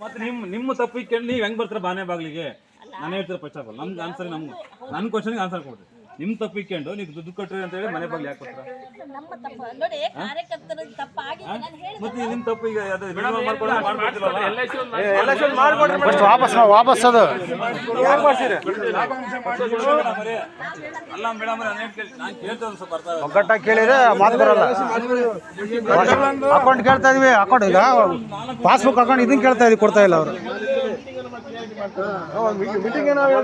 ಮತ್ತೆ ನಿಮ್, ನಿಮ್ಮ ತಪ್ಪಿಗೆ ನೀವ್ ಹೆಂಗ್ ಬರ್ತಾರೆ ಬಾನೆ ಬಾಗ್ಲಿಗೆ? ನಾನು ಹೇಳ್ತೀರ ಫಸ್ಟ್ ಆಫ್ ನಮ್ಗೆ ಆನ್ಸರ್ ನಮ್ಗೆ ನನ್ನ ಕ್ವಶನ್ಗೆ ಆನ್ಸರ್ ಕೊಡ್ರಿ ನಿಮ್ ತಪ್ಪು ಇಕ್ಕೊಂಡು ನೀವು ದುಡ್ಡು ಕೊಟ್ಟರೆ ಅಂತ ಹೇಳಿ ಮನೆ ಬಗ್ಗೆ ಯಾಕೆ ಕೊಡ್ತೀರ ನಮ್ಮ ತಪ್ಪು. ನೋಡಿ ಕಾರ್ಯಕರ್ತರ ತಪ್ಪಾಗಿದೆ ನಾನು ಹೇಳಿದೆ ಮತ್ತೆ ನಿಮ್ ತಪ್ಪು ಈಗ ಅದು renewal ಮಾಡ್ಕೊಂಡು? ಫಸ್ಟ್ ವಾಪಸ್ ವಾಪಸ್ ಅದು. ಅಲ್ಲ ಮೇಡಮ್ ನಾನು ಕೇಳ್ತೇವೆ ಸ್ವಲ್ಪ ಅರ್ಥ ಆಗಲ್ಲ. ಒಗ್ಗಟ್ಟಾಗಿ ಕೇಳಿದ್ರೆ ಮಾತು ಬರಲ್ಲ. ಅಕೌಂಟ್ ಕೇಳ್ತಾ ಇದೀವಿ ಅಕೌಂಟ್ ಈಗ ಪಾಸ್ಬುಕ್ ಅಕೌಂಟ್ ಇದನ್ನ ಕೇಳ್ತಾ ಇದೀವಿ ಕೊಡ್ತಾ ಇಲ್ಲ ಅವರು. ಮೀಟಿಂಗ್ ಏನೋ ಯಾ-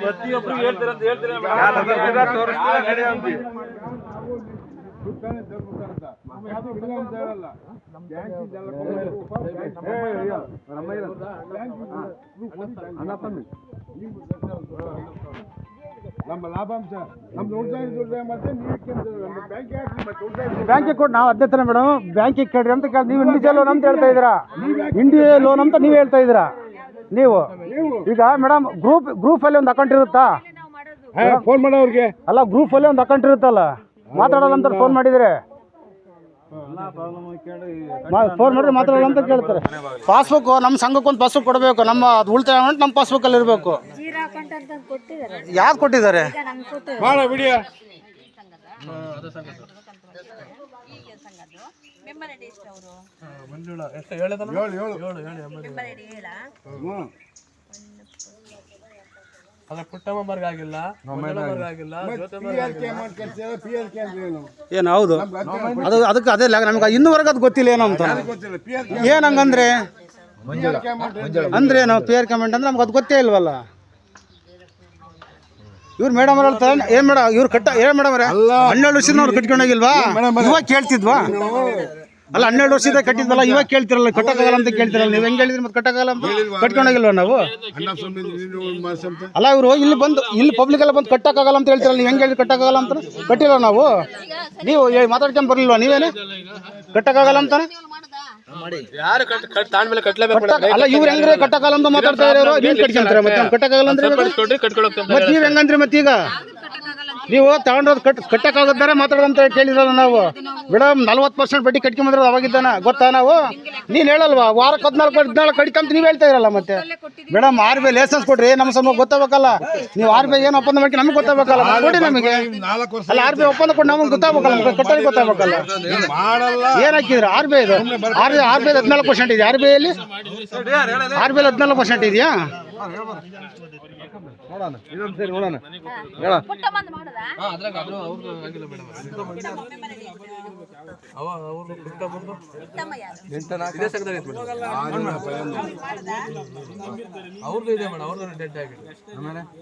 ಪ್ರತಿಯೊಬ್ರು ಹೇಳ್ತೀರ ಅಂತ ಹೇಳ್ತೀರ ಮೇಡಮ್. ನಮ್ಮ ಲಾಭಾಂಶ ನಮ್ದು ಉಳಿತಾಯ ದುಡ್ಡು ಮತ್ತೆ ನೀವು ನಮ್ಮ ಬ್ಯಾಂಕಿಗೆ ಕೊಟ್ಟು ನಾವು ಅಧ್ಯಕ್ಷರ ಮೇಡಮ್ ಬ್ಯಾಂಕಿಗೆ ಕೇಳ್ರಿ ಅಂತ ಕೇಳಿ ನೀವು ಇಂಡಿವಿಜುವಲ್ ಲೋನ್ ಅಂತ ಹೇಳ್ತಾ ಇದ್ದೀರಾ? ಇಂಡಿವಿಜುವಲ್ ಲೋನ್ ಅಂತ ನೀವು ಹೇಳ್ತಾ ಇದ್ದೀರಾ? ನೀವು? ಈಗ ಮೇಡಮ್ ಗ್ರೂಪ್ ಗ್ರೂಪಲ್ಲಿ ಒಂದು ಅಕೌಂಟ್ ಇರುತ್ತಾ? ಫೋನ್ ಮಾಡೋರಿಗೆ ಅಲ್ಲ ಗ್ರೂಪಲ್ಲಿ ಒಂದು ಅಕೌಂಟ್ ಇರುತ್ತಲ್ಲ? ಮಾತಾಡೋಲ್ಲ ಅಂತ ಫೋನ್ ಮಾಡಿದರೆ? ಫೋನ್ ಮಾಡಿದ್ರೆ ಮಾತಾಡೋಲ್ಲ ಅಂತ ಕೇಳ್ತಾರೆ. ಪಾಸ್ಬುಕ್ ನಮ್ಮ ಸಂಘಕ್ಕೊಂದು ಪಾಸ್ಬುಕ್ ಕೊಡಬೇಕು ನಮ್ಮ ಅದು ಉಳಿತಾಯ ಅಮೌಂಟ್ ನಮ್ಮ ಪಾಸ್ಬುಕ್ಕಲ್ಲಿ ಇರಬೇಕು ಅಕೌಂಟ್ ಅಂತ ಕೊಟ್ಟಿದ್ದಾರೆ. ಯಾವ್ದು ಕೊಟ್ಟಿದ್ದಾರೆ? ಈಗ ನಮ್ಗೆ ಕೊಟ್ಟಿದ್ದಾರೆ. ವಿಡಿಯೋ ಎಷ್ಟು ಅವರು ಹೇಳ ಆಗಿಲ್ಲ ಪಿ ಕೆ ಅಂದ್ರೆ ಏನು ಏನು ಹೌದು? ಅದು ಅದಕ್ಕೆ ಅದೇ ಲ- ನಮ್ಗೆ ಇನ್ನೂವರೆಗೂ ಅದು ಗೊತ್ತಿಲ್ಲ ಏನು ಅಂತ. ಗೊತ್ತಿಲ್ಲ ಪಿ ಆರ್ ಏನು ಹಂಗಂದ್ರೆ? ಕೆ ಅಮೌಂಟ್ ಅಂದ್ರೆ ಏನು? ಪಿ ಆರ್ ಕಮೆಂಟ್ ಅಂದ್ರೆ ನಮ್ಗೆ ಅದು ಗೊತ್ತೇ ಇಲ್ವಲ್ಲ? ಇವ್ರು ಮೇಡಮ್ ಅವ್ರು ಹೇಳ್ತಾರೆ ಏನ್ ಮೇಡಮ್ ಇವ್ರು ಕಟ್ಟ ಏನ್ ಮೇಡಮ್ ಅವರೇ? ಹನ್ನೆರಡು ವರ್ಷದಿಂದ ಅವ್ರು ಕಟ್ಕೊಂಡೋಗಿಲ್ವಾ ಇವಾಗ ಕೇಳ್ತಿದ್ವಾ? ಅಲ್ಲ ಹನ್ನೆರಡು ವರ್ಷದ ಕಟ್ಟಿದ್ವಲ್ಲ ಇವಾಗ ಕೇಳ್ತಿರಲ್ಲ ಕಟ್ಟಕ್ಕಾಗಲ್ಲ ಅಂತ ಕೇಳ್ತಿರಲ್ಲ ನೀವು. ಹೆಂಗೆ ಹೇಳಿದ್ರಿ ಮತ್ತೆ ಕಟ್ಟಕ್ಕಾಗಲ್ಲ ಅಂತ? ಕಟ್ಕೊಂಡೋಗಿಲ್ವಾ ನಾವು? ಅಲ್ಲ ಇವ್ರು ಇಲ್ಲಿ ಬಂದು ಇಲ್ಲಿ ಪಬ್ಲಿಕ್ ಎಲ್ಲ ಬಂದು ಕಟ್ಟಕ್ಕಾಗಲ್ಲ ಅಂತ ಹೇಳ್ತಿರಲ್ಲ ನೀವು ಹೆಂಗ್ ಹೇಳಿ ಕಟ್ಟಕ್ಕಾಗಲ್ಲ ಅಂತ? ಕಟ್ಟಿಲ್ಲ ನಾವು. ನೀವು ಹೇಳಿ ಮಾತಾಡ್ಕೊಂಡ್ ಬರ್ಲಿಲ್ವಾ ನೀವೇನೆ? ಕಟ್ಟಕ್ಕಾಗಲ್ಲ ಅಂತಾನೆ? ಯಾರು ಕಟ್ ಕಟ್ ತಾಂಡ್ಮೇಲೆ ಕಟ್ಲೇಬೇಕು ಕಟ್ಟಕ್- ಅಲ್ಲ ಇವ್ರು ಹೆಂಗ್ರೆ ಕಟ್ಟಕ್ಕಾಗಲ್ಲ ಅಂತ ಮಾತಾಡ್ತಾ ಇರೋರು? ನೀವ್ ಕಟ್ಕೊಂತಾರೆ ಮತ್ತೆ ಕಟ್ಟಕ್ಕಾಗಲ್ಲ ಅಂದ್ರೆ ಮತ್ತೆ ನೀವ್ ಹೆಂಗಂದ್ರಿ ಮತ್ತೀಗ? ನೀವು ತಗೊಂಡ್ರದ್ ಕಟ್ ಕಟ್ಟಕ್ಕಾಗದಾರೆ ಮಾತಾಡೋದಂತ ಕೇಳಿದ್ರಲ್ಲ ನಾವು ಮೇಡಮ್ ನಲ್ವತ್ತು ಪರ್ಸೆಂಟ್ ಬಡ್ಡಿ ಕಟ್ಕೊಂಬಂದ್ರೆ ಅವಾಗಿದ್ದಾನ ಗೊತ್ತಾ ನಾವು ನೀನು ಹೇಳಲ್ವಾ ವಾರಕ್ಕೆ ಹದಿನಾಲ್ಕು ಹದಿನಾಲ್ಕು ಕಡಿತಂತ ನೀವು ಹೇಳ್ತಾ ಇರಲ್ಲ ಮತ್ತೆ ಮೇಡಮ್ ಆರ್ ಬಿ ಲೈಸೆನ್ಸ್ ಕೊಡ್ರಿ ನಮ್ಮ ಸಮ ಗೊತ್ತಾಗಬೇಕಲ್ಲ ನೀವು ಆರ್ ಬಿ ಏನು ಒಪ್ಪಂದ ಮಾಡಿ ನಮ್ಗೆ ಗೊತ್ತಾಗಬೇಕಲ್ಲ ಕೊಡಿ ನಮಗೆ ಅಲ್ಲ ಆರ್ ಬಿ ಒಪ್ಪಂದ ಕೊಟ್ಟು ನಮಗೆ ಗೊತ್ತಾಗಬೇಕಲ್ಲ ಕಟ್ಟೋದು ಗೊತ್ತಾಗಬೇಕಲ್ಲ ಏನ್ ಹಾಕಿದ್ರು ಆರ್ ಬಿ ಇದು ಆರ್ ಬಿ ಆರ್ ಬಿ ಹದಿನಾಲ್ಕು ಪರ್ಸೆಂಟ್ ಇದೆ ಆರ್ ಬಿ ಐಲಿ ಆರ್ ಬಿ ಹದಿನಾಲ್ಕು ಪರ್ಸೆಂಟ್ ಇದೆಯಾ ಪುಟ್ಟ ಬಂದು ಮಾಡೋದಾ? ಅದ್ರಾಗ ಅದು ಅವ್ರದ್ದು ಆಗಿಲ್ಲ ಮೇಡಮ್. ಅವ್ರದ್ದು ಇದೇ ಐತೆ ಮೇಡಮ್. ಅವ್ರದ್ದು ಇದೆ ಮೇಡಮ್ ಅವ್ರದ್ದು ಡೆಡ್ ಆಗಿದೆ.